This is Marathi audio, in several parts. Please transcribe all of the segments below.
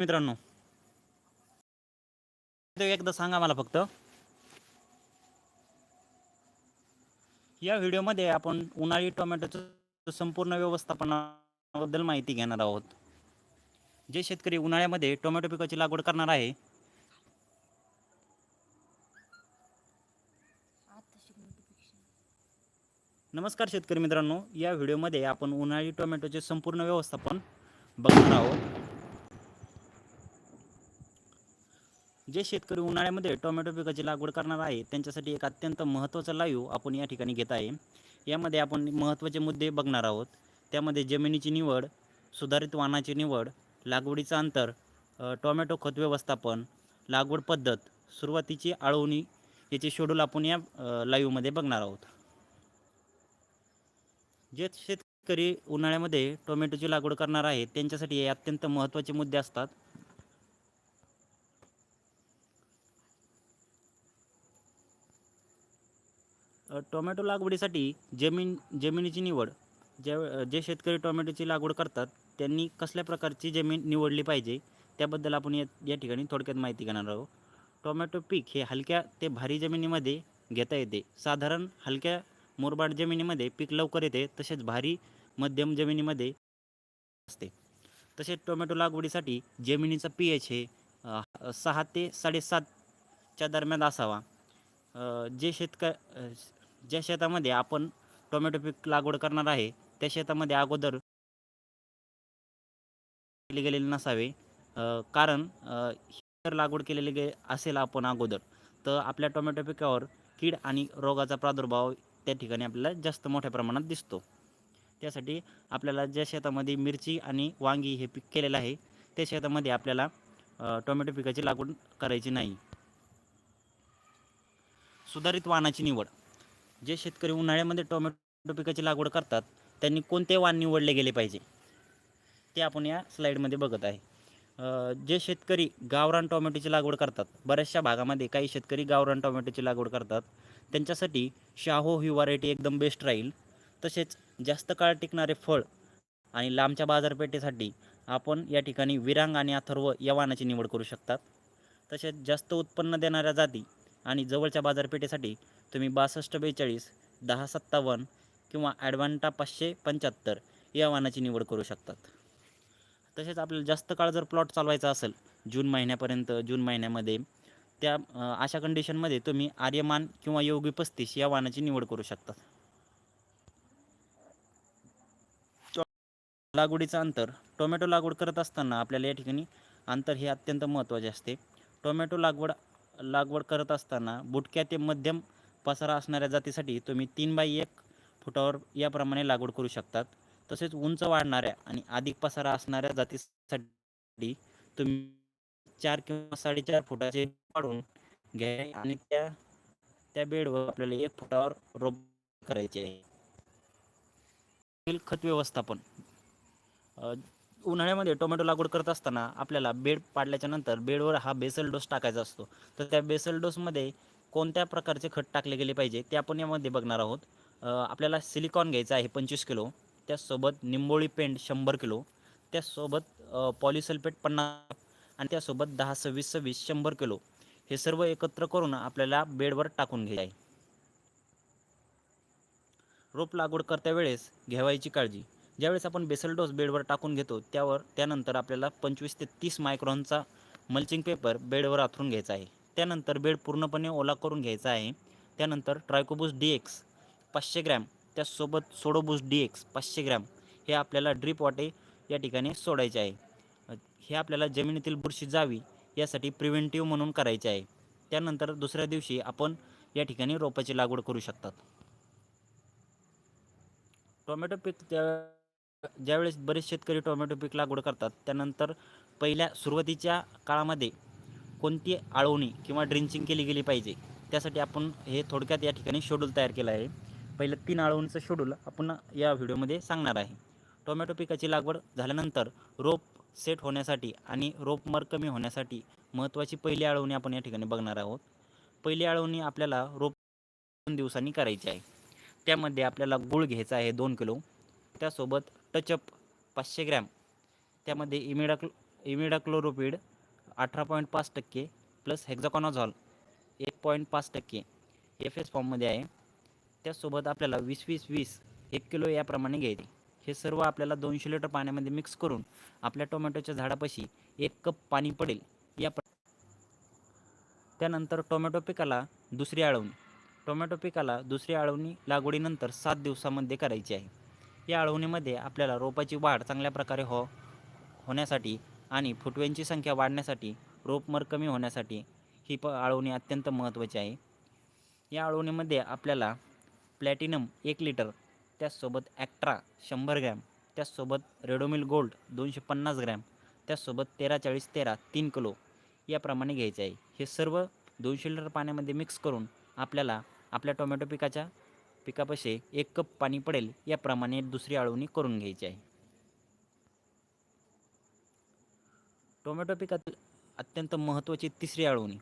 मित्रांनो. एकदा सांगा मला फक्त. या व्हिडिओमध्ये आपण उन्हाळी टोमॅटोचं संपूर्ण व्यवस्थापनाबद्दल माहिती घेणार आहोत. जे शेतकरी उन्हाळ्यामध्ये टोमॅटो पिकाची लागवड करणार आहे. नमस्कार शेतकरी मित्रांनो. या व्हिडिओमध्ये आपण उन्हाळी टोमॅटोचे संपूर्ण व्यवस्थापन बघणार आहोत. जे शेतकरी उन्हाळ्यामध्ये टोमॅटो पिकाची लागवड करणार आहे त्यांच्यासाठी एक अत्यंत महत्त्वाचा लाईव्ह आपण या ठिकाणी घेत आहे. यामध्ये आपण महत्त्वाचे मुद्दे बघणार आहोत. त्यामध्ये जमिनीची निवड सुधारित वाहनाची निवड लागवडीचं अंतर टोमॅटो खत व्यवस्थापन लागवड पद्धत सुरुवातीची आळवणी याचे शेड्यूल आपण या लाईव्हमध्ये बघणार आहोत. जे शेतकरी उन्हाळ्यामध्ये टोमॅटोची लागवड करणार आहेत त्यांच्यासाठी हे अत्यंत महत्त्वाचे मुद्दे असतात. टोमॅटो लागवडीसाठी जमीन जमिनीची निवड ज्या जे शेतकरी टोमॅटोची लागवड करतात त्यांनी कसल्या प्रकारची जमीन निवडली पाहिजे? त्याबद्दल आपण या या ठिकाणी थोडक्यात माहिती घेणार आहोत. टोमॅटो पीक हे हलक्या ते भारी जमिनीमध्ये घेता येते. साधारण हलक्या मुरबाड जमिनीमध्ये पीक लवकर येते तसेच भारी मध्यम जमिनीमध्ये असते. तसेच टोमॅटो लागवडीसाठी जमिनीचा पी एच हे सहा ते साडेसातच्या दरम्यान असावा. जे शेतक ज्या शेतामध्ये आपण टोमॅटो पीक लागवड करणार आहे त्या शेतामध्ये अगोदर केले गेलेले नसावे. कारण जर लागवड केलेली गे असेल आपण अगोदर तर आपल्या टोमॅटो पिकावर कीड आणि रोगाचा प्रादुर्भाव त्या ठिकाणी आपल्याला जास्त मोठ्या प्रमाणात दिसतो. त्यासाठी आपल्याला ज्या शेतामध्ये मिरची आणि वांगी हे पीक केलेलं आहे त्या शेतामध्ये आपल्याला टोमॅटो पिकाची लागवड करायची नाही. सुधारित वाहनाची निवड. जे शेतकरी उन्हाळ्यामध्ये टोमॅटो पिकाची लागवड करतात त्यांनी कोणते वाण निवडले गेले पाहिजे? ते आपण या स्लाईडमध्ये बघत आहे. जे शेतकरी गावरान टोमॅटोची लागवड करतात बऱ्याचशा भागामध्ये काही शेतकरी गावरान टोमॅटोची लागवड करतात त्यांच्यासाठी शाहो ही व्हरायटी एकदम बेस्ट राहील. तसेच जास्त काळ टिकणारे फळ आणि लांबच्या बाजारपेठेसाठी आपण या ठिकाणी विरांग आणि अथर्व या वाणाची निवड करू शकतात. तसेच जास्त उत्पन्न देणाऱ्या जाती आणि जवळच्या बाजारपेठेसाठी तुम्ही बासष्ट बेचाळीस दहा सत्तावन्न किंवा ॲडव्हान्टा पाचशे पंच्याहत्तर या वाहनाची निवड करू शकतात. तसेच आपल्याला जास्त काळ जर प्लॉट चालवायचा असेल जून महिन्यापर्यंत जून महिन्यामध्ये त्या अशा कंडिशनमध्ये तुम्ही आर्यमान किंवा योगी पस्तीस या वाहनाची निवड करू शकतात लागवडीचं अंतर टोमॅटो लागवड करत असताना आपल्याला या ठिकाणी अंतर हे अत्यंत महत्त्वाचे असते. टोमॅटो लागवड लागवड करत असताना बुटक्या ते मध्यम पसारा असणाऱ्या जातीसाठी तुम्ही तीन बाय एक फुटावर याप्रमाणे लागवड करू शकतात. तसेच उंच वाढणाऱ्या आणि अधिक पसारा असणाऱ्या जातीसाठी तुम्ही चार किंवा साडेचार फुटाचे वाढून घ्या आणि त्या त्या बेडवर आपल्याला एक फुटावर रोप करायचे आहे. खत व्यवस्थापन. उन्हाळ्यामध्ये टोमॅटो लागवड करत असताना आपल्याला बेड पाडल्याच्या नंतर बेडवर हा बेसल डोस टाकायचा असतो. तर त्या बेसल डोसमध्ये कोणत्या प्रकारचे खत टाकले गेले पाहिजे ते आपण यामध्ये बघणार आहोत. आपल्याला सिलिकॉन घ्यायचं आहे पंचवीस किलो त्यासोबत निंबोळी पेंट शंभर किलो त्यासोबत पॉलिसल्फेट पन्नास आणि त्यासोबत दहा सव्वीस सव्वीस शंभर किलो. हे सर्व एकत्र करून आपल्याला बेडवर टाकून घ्यायचे आहे. रोप लागवड करत्या वेळेस घ्यावायची काळजी. ज्यावेळेस आपण बेसल डोस बेडवर टाकून घेतो त्यावर त्यानंतर आपल्याला पंचवीस ते तीस मायक्रॉनचा मल्चिंग पेपर बेडवर आथरून घ्यायचा आहे. त्यानंतर बेड पूर्णपणे ओला करून घ्यायचा आहे. त्यानंतर ट्रायकोबूस डी एक्स पाचशे ग्रॅम त्यासोबत सोडोबूस डी एक्स पाचशे ग्रॅम हे आपल्याला ड्रीप वाटे या ठिकाणी सोडायचे आहे. हे आपल्याला जमिनीतील बुरशी जावी यासाठी प्रिव्हेंटिव्ह म्हणून करायचे आहे. त्यानंतर दुसऱ्या दिवशी आपण या ठिकाणी रोपाची लागवड करू शकतात. टोमॅटो पीक त्या ज्यावेळेस बरेच शेतकरी टोमॅटो पीक लागवड करतात त्यानंतर पहिल्या सुरुवातीच्या काळामध्ये कोणती आळवणी किंवा ड्रिंचिंग केली गेली पाहिजे त्यासाठी आपण हे थोडक्यात या ठिकाणी शेड्यूल तयार केलं आहे. पहिलं तीन आळवणीचं शेड्यूल आपण या व्हिडिओमध्ये सांगणार आहे. टोमॅटो पिकाची लागवड झाल्यानंतर रोप सेट होण्यासाठी आणि रोप मर कमी होण्यासाठी महत्त्वाची पहिली आळवणी आपण या ठिकाणी बघणार आहोत. पहिली आळवणी आपल्याला रोप दोन दिवसांनी करायची आहे. त्यामध्ये आपल्याला गूळ घ्यायचा आहे दोन किलो. त्यासोबत टचअप पाचशे ग्रॅम. त्यामध्ये इमिडाक्लो इमिडाक्लोरोपिड अठरा पॉईंट पाच टक्के प्लस हेक्झाकॉनाझॉल एक पॉईंट पाच टक्के. एफ एस फॉर्ममध्ये आहे. त्यासोबत आपल्याला वीस वीस वीस एक किलो याप्रमाणे घ्यायचे. हे सर्व आपल्याला दोनशे लिटर पाण्यामध्ये मिक्स करून आपल्या टोमॅटोच्या झाडापाशी एक कप पाणी पडेल. या प्र त्यानंतर टोमॅटो पिकाला दुसरी आळवणी. टोमॅटो पिकाला दुसरी आळवणी लागवडीनंतर सात दिवसामध्ये करायची आहे. या अळवणीमध्ये आपल्याला रोपाची वाढ चांगल्या प्रकारे हो होण्यासाठी आणि फुटव्यांची संख्या वाढण्यासाठी रोपमर कमी होण्यासाठी ही प आळवणी अत्यंत महत्त्वाची आहे. या आळवणीमध्ये आपल्याला प्लॅटिनम एक लिटर त्याचसोबत ॲक्ट्रा शंभर ग्रॅम त्याचसोबत रेडोमिल गोल्ड दोनशे पन्नास ग्रॅम त्याचसोबत तेरा चाळीस तेरा तीन किलो याप्रमाणे घ्यायचे आहे. हे सर्व दोनशे लिटर पाण्यामध्ये मिक्स करून आपल्याला आपल्या टोमॅटो पिकाच्या पिकापाशी एक कप पाणी पडेल याप्रमाणे दुसरी आळवणी करून घ्यायची आहे. टोमॅटो पिकातील अत्यंत महत्त्वाची तिसरी आळवणी.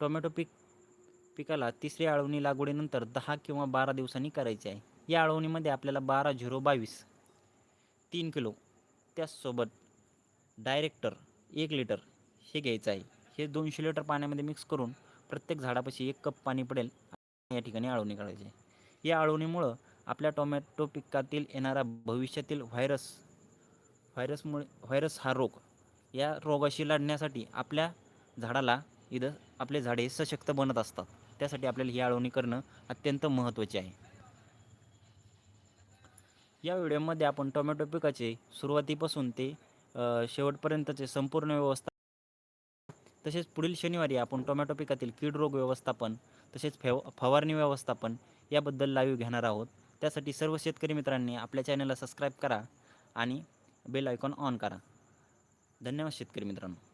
टोमॅटो पीक पिकाला तिसरी आळवणी लागवडीनंतर दहा किंवा बारा दिवसांनी करायची आहे. या आळवणीमध्ये आपल्याला बारा झिरो बावीस तीन किलो त्याचसोबत डायरेक्टर एक लिटर हे घ्यायचं आहे. हे दोनशे लिटर पाण्यामध्ये मिक्स करून प्रत्येक झाडापाशी एक कप पाणी पडेल. या ठिकाणी आळवणी करायची आहे. या आळवणीमुळं आपल्या टोमॅटो पिकातील येणारा भविष्यातील व्हायरस व्हायरसमुळे व्हायरस हा रोग या रोगाशी लढण्यासाठी आपल्या झाडाला इथं आपले झाडे सशक्त बनत असतात. त्यासाठी आपल्याला ही आळवणी करणं अत्यंत महत्त्वाचे आहे. या व्हिडिओमध्ये आपण टोमॅटो पिकाचे सुरुवातीपासून ते शेवटपर्यंतचे संपूर्ण व्यवस्था तसेच पुढील शनिवारी आपण टोमॅटो पिकातील कीड रोग व्यवस्थापन तसेच फेव फवारणी व्यवस्थापन याबद्दल लाईव्ह घेणार आहोत. त्यासाठी सर्व शेतकरी मित्रांनी आपल्या चॅनलला सबस्क्राईब करा आणि बेल आयकॉन ऑन करा. धन्यवाद शेतकरी मित्रांनो.